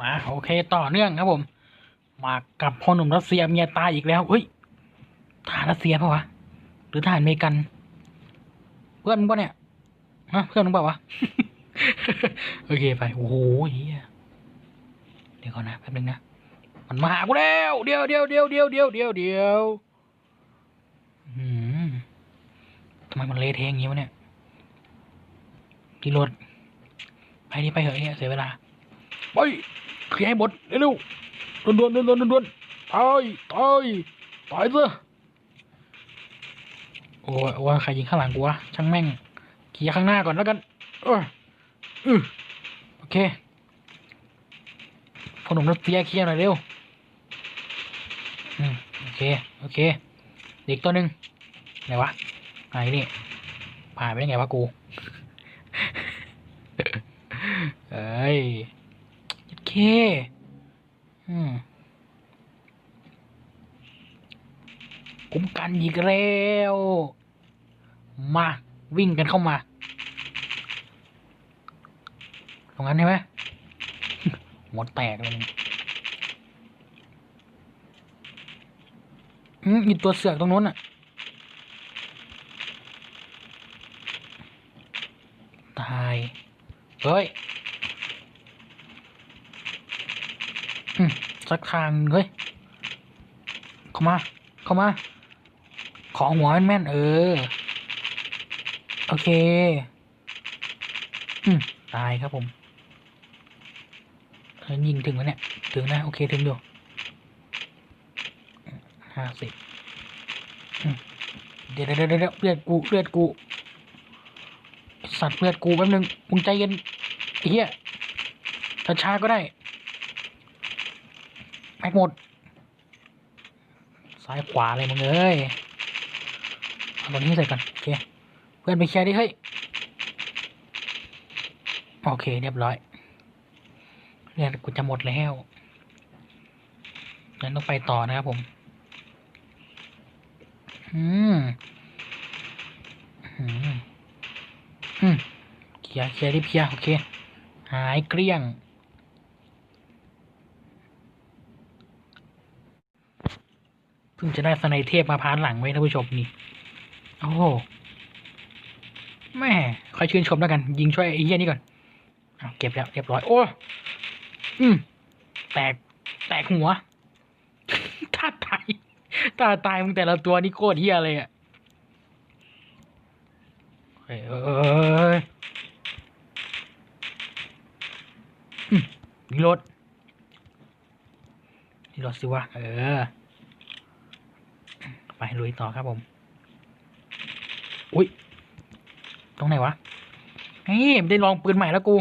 มาโอเคต่อเนื่องครับผม มากับพ่อหนุ่มรัสเซียเมียตายอีกแล้วเฮ้ยทหารรัสเซียเปล่าวะหรือทหารอเมริกัน เพื่อนมึงปะเนี่ยฮะเพื่อนมึงเปล่าวะโอเคไปโอ้โหเฮียเดี๋ยวก่อนนะแป๊บนึงนะมันมาหากูแล้วเดี๋ยวเดี๋ยวเดี๋ยวเดี๋ยวเดี๋ยวเดี๋ยวเดี๋ยวทำไมมันเละเทะอย่างงี้วะเนี่ยที่รถไปนี่ไปเหอะเนี่ยเสียเวลาไป เคลียร์ให้หมดเร็วๆด่วนๆด่วนๆด่วนๆตายตายตายซะโอ้ว่าใครยิงข้างหลังกูวะช่างแม่งเคลียร์ข้างหน้าก่อนแล้วกันเออโอเคพอหนุ่มรถเสียเคลียร์หน่อยเร็วอืมโอเคโอเคเด็กตัวหนึ่งไหนวะไหนนี่ผ่านไปได้ไงวะกู เอ้ย เค อืมคุ้มกันอีกแล้ว มา วิ่งกันเข้ามา ตรงนั้นใช่ไหมหมดแตกเลยอืมมีตัวเสือกตรงนู้นอะ ตาย เฮ้ย อืม สักทางเฮ้ย เข้ามา เข้ามา ของหัวแม่นเออ โอเค อืมตายครับผมเออยิงถึงแล้วเนี่ย ถึงนะ โอเค ถึงอยู่ห้าสิบเดี๋ยวเดี๋ยวเดี๋ยวเลือดกู เลือดกู สัตว์เลือดกูแป๊บนึงมึงใจเย็นเหี้ยช้าๆก็ได้ หมด ซ้ายขวาเลยมึงเอ้ยเอาตรงนี้ใส่ก่อนโอเค เพื่อนไปเคลียร์ดิเฮ้ย โอเคเรียบร้อยเนี่ยกูจะหมดแล้วงั้นต้องไปต่อนะครับผม อืม อืม อืมเคลียร์เคลียร์ดิเคลียร์โอเค หายเกลี้ยง พิ่งจะได้สไนเทพมาพานหลังไว้ท่านผู้ชมนี่ โอ้โหแม่คอยชื่นชมแล้วกัน ยิงช่วยไอ้เหี้ยนี่ก่อนเอาเก็บแล้วเรียบร้อย โอ้ อืม แตก แตกหัวท่าตายท่าตายมึงแต่ละตัวนี่โคตรเหี้ยเลยอะเฮ้ยเอ้ยอืมมีรถมีรถสิวะ เออ ไปลุยต่อครับผม อุ้ย ตรงไหนวะเฮ้ยได้ลองปืนใหม่แล้วกู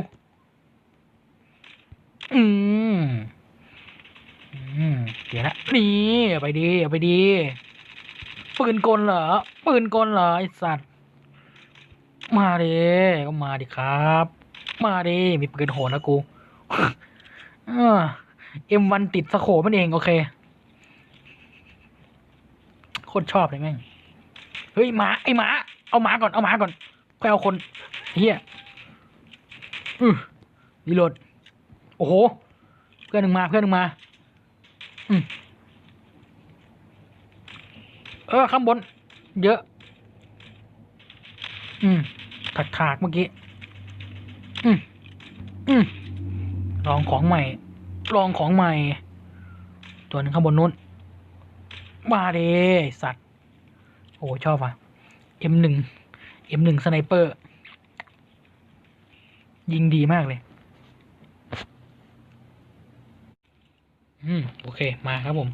อืม อืมเดี๋ยวนะนี่ไปดีไปดี ปืนกลเหรอ ปืนกลเหรอไอสัตว์ มาดิก็มาดิครับ มาดิมีปืนโหดนะกูเอ็มวันติดสโคมันเอง โอเค โคตรชอบเลยแม่ง เฮ้ยหมาไอหมา เอาหมาก่อน เอาหมาก่อนค่อยเอาคนเฮียอือรีโหลด โอ้โห เพื่อนหนึ่งมา เพื่อนหนึ่งมา อืมเออ ข้างบน เยอะ อืมถักถากเมื่อกี้ อืมอืมลองของใหม่ ลองของใหม่ ตัวหนึ่งข้างบนนู้น มาเดสัตว์ โอ้ชอบอะ M1 M1 สไนเปอร์ ยิงดีมากเลย อืม โอเค มาครับผม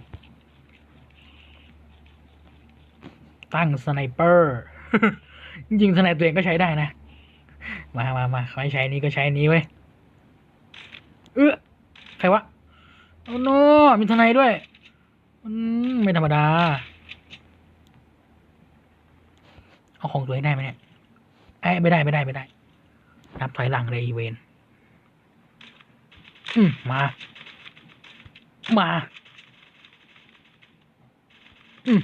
ตั้งสไนเปอร์ ยิงสไนตัวเองก็ใช้ได้นะ มามามาให้ใช้นี้ก็ใช้นี้ไว้ย เออใครวะ โอ้โนมีทนายด้วย อืมไม่ธรรมดา เอาของตัวเองได้ไหมเนี่ยไอ้ไม่ได้ไม่ได้ไม่ได้ นับถอยหลังเลยอีเวนอืมมา มาอืม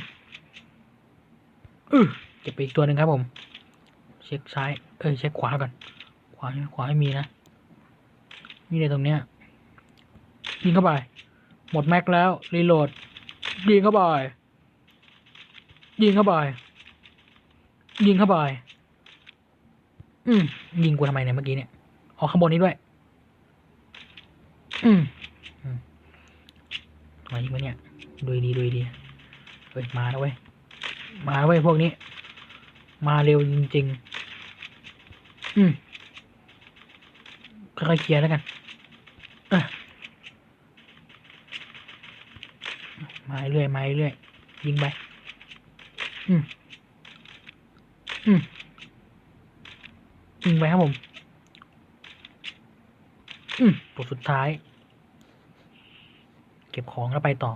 อือเก็บไปอีกตัวหนึ่งครับผม เช็คซ้าย เอ้ยเช็คขวาก่อน ขวาขวาไม่มีนะมีในตรงเนี้ยยิงเข้าไป หมดแม็กแล้ว รีโหลด ยิงเข้าไปยิงเข้าไปยิงเข้าไปอืมยิงกูทำไมเนี่ยเมื่อกี้เนี่ยออกข้างบนนี้ด้วย อืมมมาอีกไหมเนี่ยดูดีดูดีเฮ้ยมาแล้วเว้ยมาแล้วเว้ยพวกนี้ มาเร็วจริงๆ อืมค่อยๆเคลียร์แล้วกัน เออ มาเรื่อยมาเรื่อยยิงไป อืม อืม ยิงไปครับผม อืมตัวสุดท้าย เก็บของแล้วไปต่อ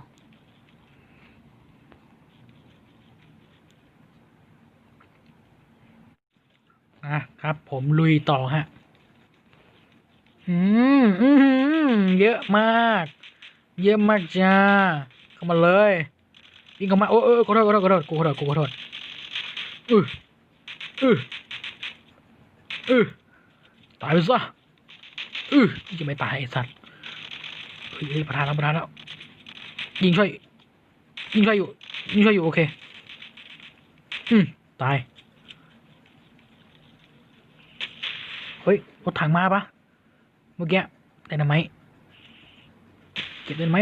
อะครับ ผมลุยต่อฮะ อืม อืม เยอะมาก เยอะมากจ้าามาเลยยิงเข้ามาโอ้เออขอโทษขอโทษขอโทษกูขอโทษกูขอโทษอืออืออือตายไปซะอือจะไม่ตายไอ้สัตว์เฮ้ยเฮ้ยประธานแล้วประธานแล้วยิงช่วยยิงช่วยอยู่ยิงช่วยอยู่โอเคอืมตายเฮ้ยรถถังมาปะเมื่อกี้แต่ทำไมเก็บได้ไหม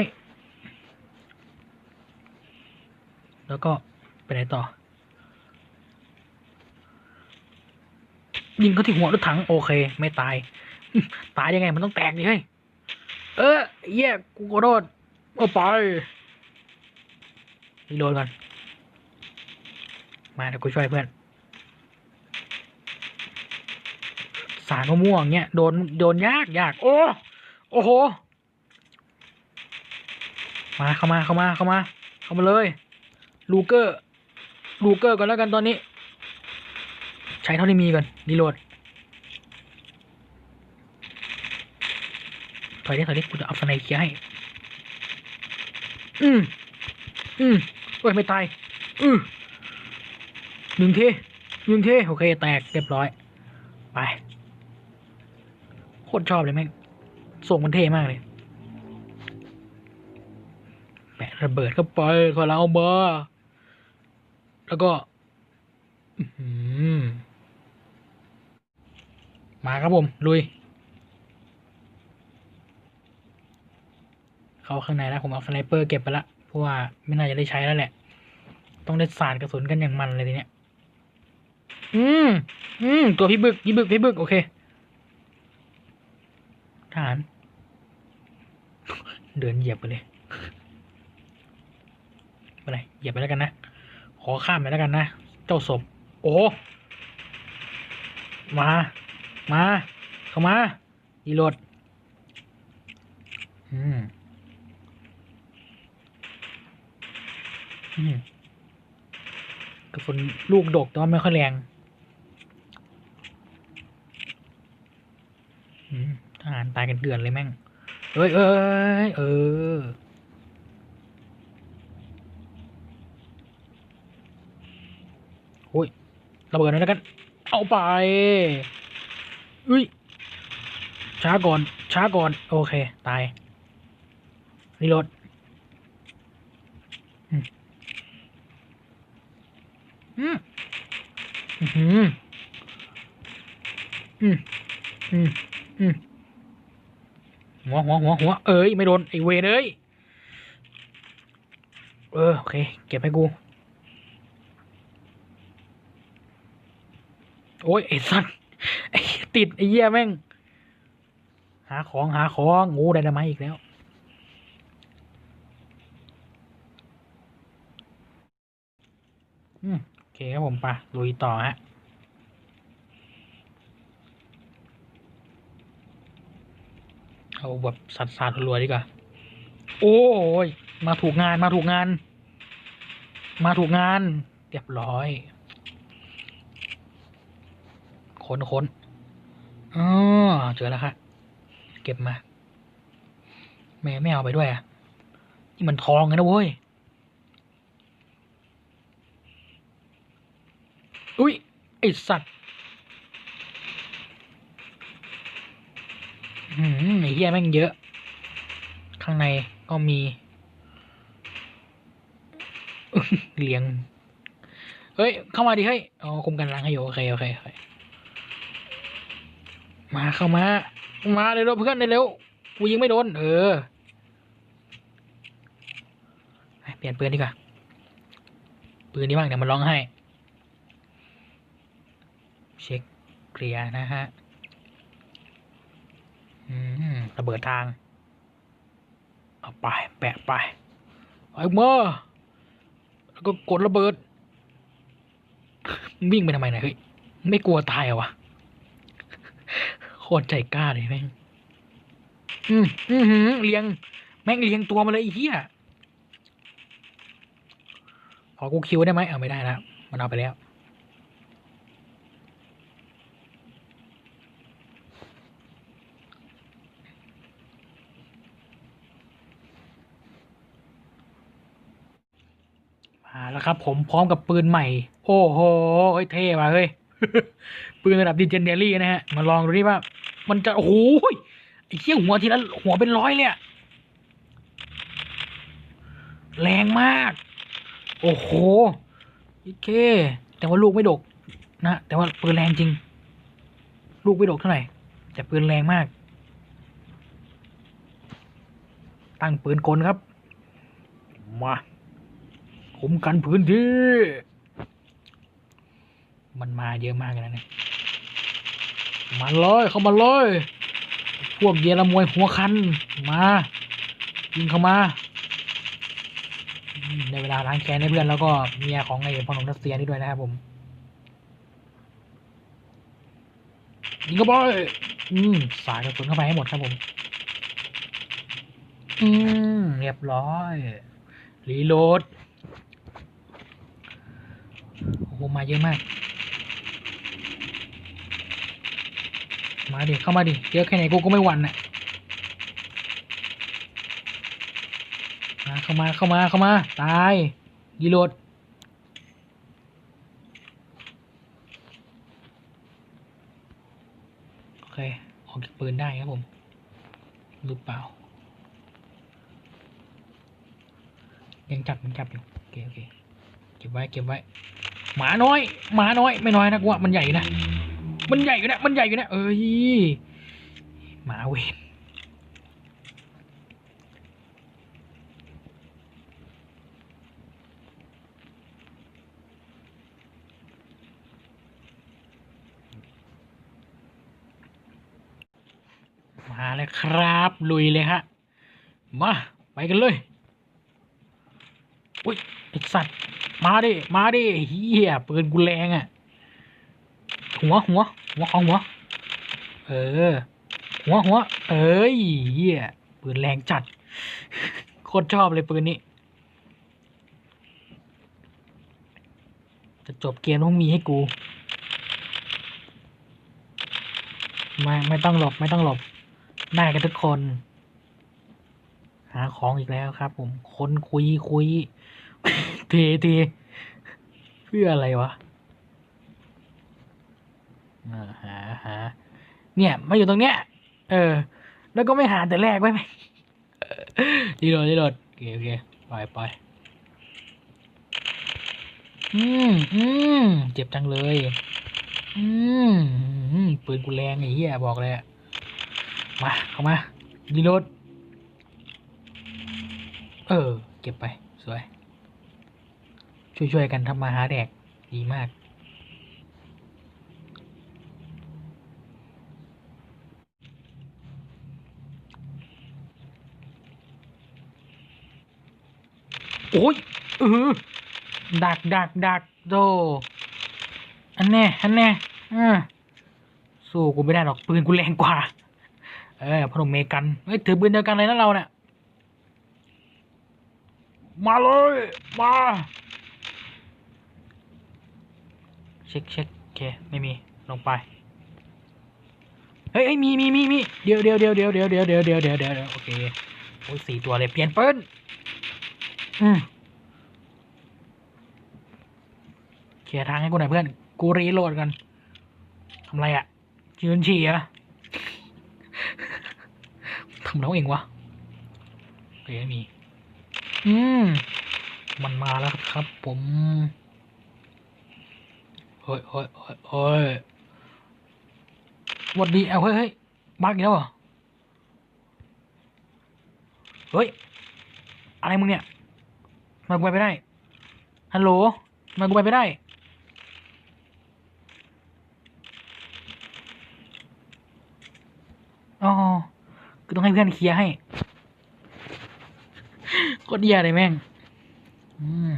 แล้วก็ไปไหนต่อ ยิงเขาที่หัวรถถัง โอเค ไม่ตาย ตายยังไงมันต้องแตกดิเฮ้ย เออเหี้ยกูขอโทษเอาไปรีโหลดก่อน มาเดี๋ยวกูช่วยเพื่อน สารมะม่วงเนี่ยโดนโดนยากยากโอ้โอ้โห มาเข้ามาเข้ามาเข้ามา เข้ามาเลย ลูเกอร์ลูเกอร์ก่อนแล้วกันตอนนี้ ใช้เท่าที่มีก่อนรีโหลดถอยดิถอยดิกูจะเอาสไนเคลียร์ให้ อืม อืมโอ้ยไม่ตาย อือหนึ่งทีหนึ่งทีโอเค แตกเรียบร้อย ไป โคตรชอบเลยแม่งส่งมันเท่มากเลยแปะระเบิดเข้าไปขอเราเอาเบอร์ แล้วก็มาครับผม ลุย เข้าข้างในแล้วผมเอาสไนเปอร์เก็บไปละเพราะว่าไม่น่าจะได้ใช้แล้วแหละ ต้องได้สาดกระสุนกันอย่างมันเลยทีเนี้ย อืม อืม ตัวพี่บึก พี่บึก พี่บึก โอเคทหาร เดินเหยียบไปเลยไม่เป็นไรเหยียบไปแล้วกันนะ ขอข้ามไปแล้วกันนะ เจ้าศพ โอ้ มา มา เข้ามา อีโหลด อืม อืมกระสุนลูกดกแต่ว่าไม่ค่อยแรงอืมทหารตายกันเดือนเลยแม่ง เอ้ยเอ้ยเออ โอ้ย ระเบิดหน่อยแล้วกัน เอาไปอุ้ยช้าก่อน ช้าก่อน โอเค ตายรีโหลดอืมอืมอืมอืมอืมหัวหัวหัวหัวเอ้ย ไม่โดน ไอเวเอ้ย เออ โอเค เก็บให้กู โอ้ยไอ้สัตว์ติดไอ้เหี้ยแม่ง หาของหาของงูไดนาไมอีกแล้วอืมโอเคครับผมไปะลุยต่อฮะเอาแบบสัตว์สาดรวๆดีกว่า โอ้ย มาถูกงานมาถูกงาน มาถูกงาน เรียบร้อย คนคนอ๋อเจอแล้วค่ะ เก็บมาแม่ไม่เอาไปด้วยอะ นี่มันทองไงนะเว้ย อุ้ย ไอสัตว์อืมไอเหี้ยแม่งเยอะ ข้างในก็มี เลี้ยง เฮ้ย เข้ามาดิเฮ้ย อ๋อคุมกันล้างให้อยู่โอเค โอเคโอเค มาเข้ามา มาเร็วเพื่อนเร็วกูยิงไม่โดน เออ เปลี่ยนปืนดีกว่า ปืนนี้บ้างเดี๋ยวมันร้องให้ เช็คเคลียร์นะฮะอืมระเบิดทาง เอาไป แปะไป ไอ้เมาแล้วก็กดระเบิด วิ่งไปทำไมเนะเฮ้ย ไม่กลัวตายเหรอวะ ตรใจกล้าเลยแม่ง อืมอือหือเลี้ยง แม่งเลี้ยงตัวมาเลยไอ้เหี้ยขอกูคิวได้ไหมเอาไม่ได้แล้วมันเอาไปแล้ว มาแล้วครับ ผมพร้อมกับปืนใหม่ โอ้โหเฮ้ยเท่ว่ะเฮ้ย ปืนระดับดิเจนเดอรี่นะฮะ มาลองดูดิว่า มันจะโอ้โหไอ้เหี้ยหัวทีละหัวเป็นร้อยเลยแรงมาก โอ้โหโอเค แต่ว่าลูกไม่ดก นะ แต่ว่าปืนแรงจริง ลูกไม่ดกเท่าไหร่ แต่ปืนแรงมาก ตั้งปืนกลครับ มาคุมกันพื้นที่ มันมาเยอะมากเลยนะเนี่ย มาเลยเข้ามาเลย พวกเยอรมวยหัวคันมายิงเข้ามา ในเวลาล้างแค้นให้เพื่อนแล้วก็เมียของไอ้พ่อหนุ่มรัสเซียนี่ด้วยนะครับผมยิงเข้าไปอืมสายกระสุนเข้าไปให้หมดครับผม อืมเรียบร้อยรีโหลดโอ้โหมาเยอะมาก มาดิ เข้ามาดิ เยอะแค่ไหนกูก็ไม่หวั่นน่ะมาเข้ามาเข้ามาเข้ามา ตายรีโหลดโอเค ออกจากปืนได้ครับผมหรือเปล่า ยังจับยังจับอยู่ โอเคโอเค เก็บไว้เก็บไว้ หมาน้อย หมาน้อย ไม่น้อยนะกูว่ามันใหญ่นะ มันใหญ่อยู่นะมันใหญ่อยู่นะเอ้ยหมาเวนมาเลยครับ ลุยเลยฮะ มา ไปกันเลยอุ้ยไอสัตว์ มาดิ มาดิเฮียปืนกูแรงอะ่ะ หัวหัวหัวของหัว เออ หัวหัว เอ้ยเฮียปืนแรงจัด โคตรชอบเลยปืนนี้ จะจบเกมต้องมีให้กู ไม่ไม่ต้องหลบไม่ต้องหลบ ได้กันทุกคน หาของอีกแล้วครับผม คนคุยคุยเทเทเพื่ออะไรวะ หาหาเนี่ยมาอยู่ตรงเนี้ย เออ แล้วก็ไม่หาแต่แรกไว้ไหมรีโหลดรีโหลดโอเคโอเคปล่อยปล่อยอืมอืมเจ็บจังเลย อืมอืมปืนกูแรงไอ้เหี้ยบอกเลยอะมา เข้ามารีโหลดเออ เก็บไป สวย ช่วยๆกันทำมาหาแดก ดีมาก โอ้ยเออดักดักดักโดอันแน่อันแน่อ่าสู้กูไม่ได้หรอกปืนกูแรงกว่า เออพนมเมกันเฮ้ยถือปืนเดียวกันเลยนะเราเนี่ยมาเลยมาเช็คเช็คโอเคไม่มีลงไปเฮ้ยเฮ้มีมีมีมีเดี๋ยวเดี๋ยวเดี๋ยวเดี๋ยวเดี๋ยวเดี๋ยวเดี๋ยวเดี๋ยวเดี๋ยวโอเคโอ้ยสี่ตัวเลยเปลี่ยนปืน อืมเคลียร์ทางให้กูหน่อยเพื่อน กูรีโหลดกันทำไรอะ่ะยืนฉี่เหรอะทำน้องเองวะเดี๋ยวมี อืม มันมาแล้วครับผมเฮ้ยเฮ้ยเฮ้ยเฮ้ยหวัดดีเอาเฮ้ยเฮ้ยบักอีกแล้วเหรอ เฮ้ย อะไรมึงเนี่ยทำไมากูไปไม่ได้ ฮัลโหลทำไมากูไปไม่ได้ อ๋อ คือต้องให้เพื่อนเคลียร์ให้ โคตรเหี้ยเลยแม่ง อืม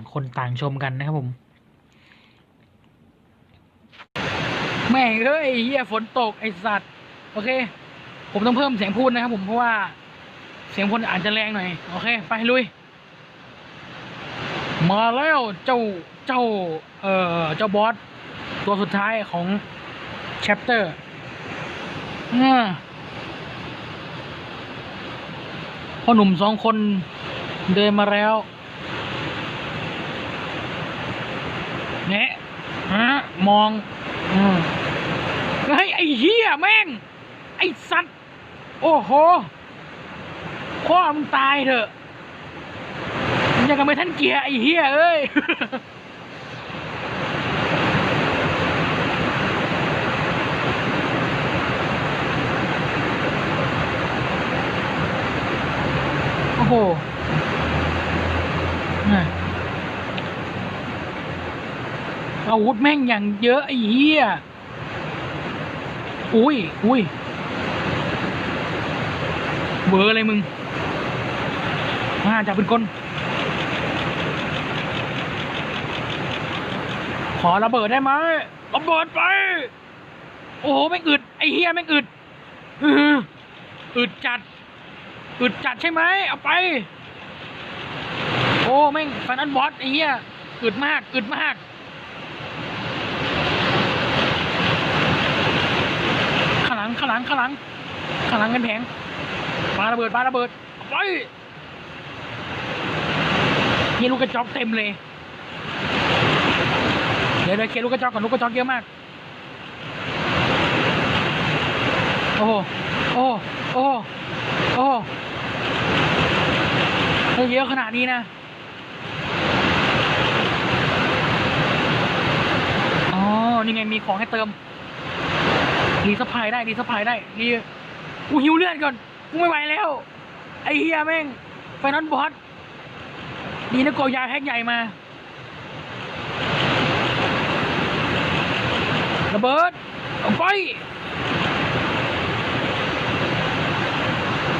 างคนต่างชมกันนะครับผม แม่งเอ้ยเฮียฝนตกไอสัตว์ โอเค ผมต้องเพิ่มเสียงพูดนะครับผมเพราะว่าเสียงคนอาจจะแรงหน่อย โอเค ไปลุย มาแล้วเจ้าเจ้า เอ่อ เจ้าบอส ตัวสุดท้ายของแชปเตอร์อ่าพ่อหนุ่มสองคนเดินมาแล้ว เนี่ยฮะมองอืมเฮ้ยไอ้เหี้ยแม่ง ไอ้สัตว์ โอ้โหพ่อมึงตายเถอะยังกับไม่ท่านเกียร์ไอ้เหี้ยเอ้ยโอ้โหน่ะ อาวุธแม่งอย่างเยอะไอ้เหี้ย อุ้ยอุ้ยเบอร์อะไรมึง มาจากเป็นคนขอระเบิดได้ไหมระเบิดไป โอ้โหแม่งอึด ไอ้เหี้ยแม่งอึดอึดจัด อึดจัดใช่ไหมเอาไป โอ้แม่งฟันอันบอสไอ้เหี้ยอึดมาก อึดมาก ข้า งหลังข้างหลังข้างหลังข้างหลังกันแผงปาระเบิดปาระเบิดไปเฮียลูกกระจอกเต็มเลย เดี๋ยวเดี๋ยวเคลูกกระจอกก่อนลูกกระจอกเยอะมาก โอ้โหโอ้โอ้โอ้เยอะขนาดนี้นะอ๋อนี่ไงมีของให้เติม รีสปายได้รีสปายได้รีกูหิวเลือดก่อนกูไม่ไหวแล้ว ไอ้เฮียแม่งไฟนอลบอสดีนะโกยาแพ็กใหญ่มาระเบิดเอาไป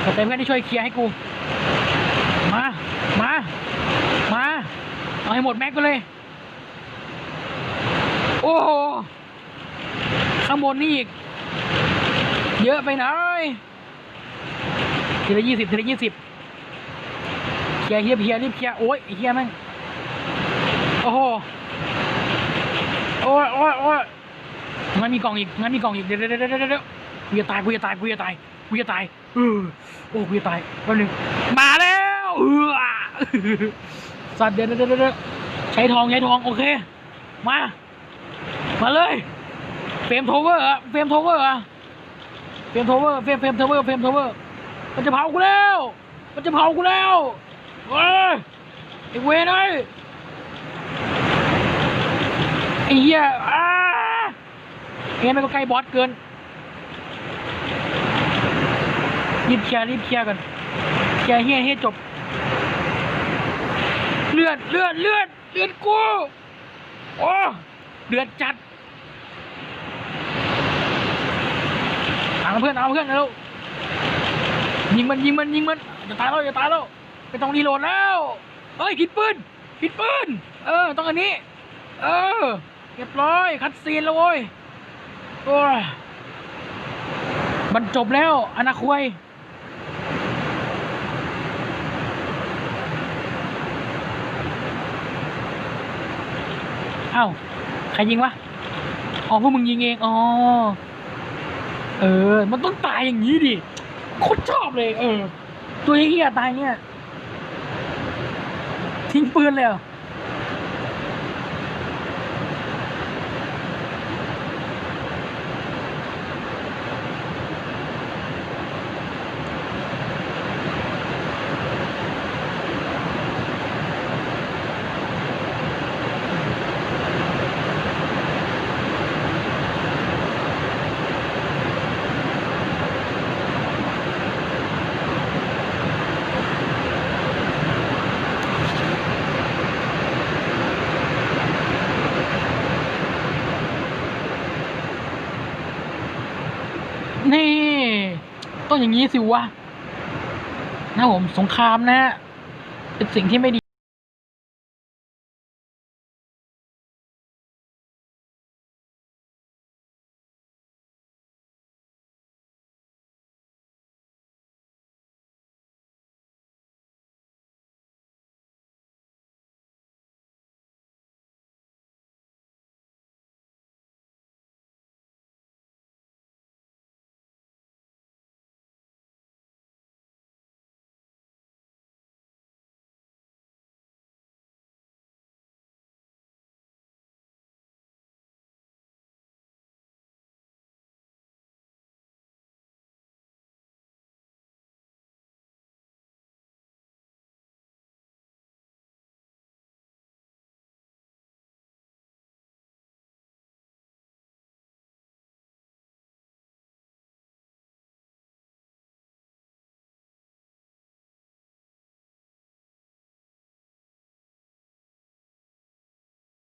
ขอบใจเพื่อนที่ช่วยเคลียร์ให้กู มา มา มา เอาให้หมดแม็กไปเลย โอ้โหข้างบนนี่อีก เยอะไปหน่อยทีละยี่สิบทีละยี่สิบเคลียร์เฮียเฮียรีบเคลียร์โอ้ยเฮียแม่งโอ้โหโอ้ยโอ้ยโอ้ยงั้นมีกล่องอีกงั้นมีกล่องอีกเดี๋ยวเดี๋ยวเดี๋ยวเดี๋ยวเฮียวกูจะตายกูจะตายกูจะตายกูจะตายเออโอ้กูจะตายแป๊บนึงมาแล้วเออสัตว์เดี๋ยวเดี๋ยวเดี๋ยวเดี๋ยวใช้ทองใช้ทองโอเค มา มาเลย เฟรมโทเวอร์อะเฟรมโทเวอร์อะเฟรมโทเวอร์เฟรมเฟรมโทเวอร์เฟรมโทเวอร์มันจะเผากูแล้ว มันจะเผากูแล้วเฮ้ยไอ้เวรไอ้ยไอ้เหี้ยอ้าเงี้ยมันก็ใกล้บอสเกินรีบเคลียร์รีบเคลียร์กันเคลียร์เฮียให้จบ เลือดเลือดเลือดเลือดกูโอ้เดือดจัด เอาเพื่อนเอาเพื่อนเร็วยิงมันยิงมันยิงมันจะตายแล้วจะตายแล้วไม่ต้องรีโหลดแล้วเฮ้ยผิดปืนผิดปืนเออต้องอันนี้ เออเรียบร้อยคัดซีนแล้วโว้ยโอ้ยมันจบแล้วอนาควยเอ้าใครยิงวะอ๋อพวกมึงยิงเองอ๋อ เออ มันต้องตายอย่างนี้ดิโคตรชอบเลย เออ ตัวเฮียตายเนี่ย ทิ้งปืนเลยเหรอ นี่ ต้ อย่างนี้สิวะนะผมสงครามนะเป็นสิ่งที่ไม่ดี